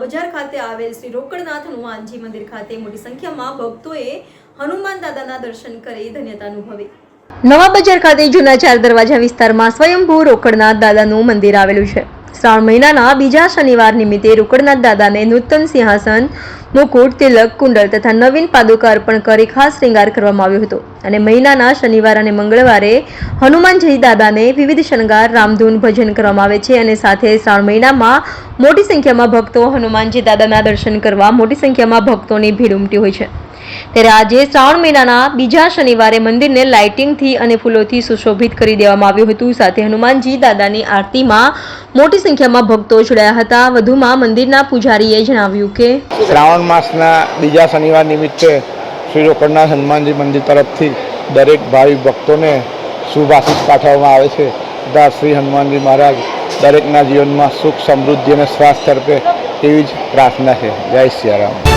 બજાર ખાતે આવેલ શ્રી રોકડનાથ હનુમાનજી મંદિર ખાતે મોટી સંખ્યામાં ભક્તોએ હનુમાન દાદાના દર્શન કરી ધન્યતા અનુભવી. નવા બજાર ખાતે જૂના ચાર દરવાજા વિસ્તારમાં સ્વયંભૂ રોકડનાથ દાદાનું મંદિર આવેલું છે. શ્રાવણ મહિનાના બીજા શનિવાર નિમિત્તે રોકડનાથ દાદાને નૂતન સિંહાસન મુકુટ તિલક, કુંડળ તથા નવીન પાદુકા અર્પણ કરી ખાસ શ્રૃંગાર કરવામાં આવ્યો હતો. અને મહિનાના શનિવાર અને મંગળવારે હનુમાનજી દાદાને વિવિધ શણગાર, રામધૂન ભજન કરવામાં આવે છે અને સાથે શ્રાવણ મહિનામાં મોટી સંખ્યામાં ભક્તો હનુમાનજી દાદાના દર્શન કરવા મોટી સંખ્યામાં ભક્તોની ભીડ ઉમટી હોય છે. ત્યારે આજે શ્રાવણ મહિનાના બીજા શનિવારે મંદિરને લાઇટિંગથી અને ફૂલોથી સુશોભિત કરી દેવામાં આવ્યું હતું. સાથે હનુમાનજી દાદાની આરતીમાં મોટી સંખ્યામાં ભક્તો જોડાયા હતા. વધુમાં મંદિરના પૂજારીએ જણાવ્યું કે શ્રાવણ માસના બીજા શનિવાર નિમિત્તે શ્રી રોકડના હનુમાનજી મંદિર તરફથી દરેક ભાવિ ભક્તોને શુભ પાઠવવામાં આવે છે. તથા શ્રી હનુમાનજી મહારાજ દરેકના જીવનમાં સુખ સમૃદ્ધિ અને સ્વાસ્થ્ય તરફે એવી જ પ્રાર્થના છે. જય સિયારામ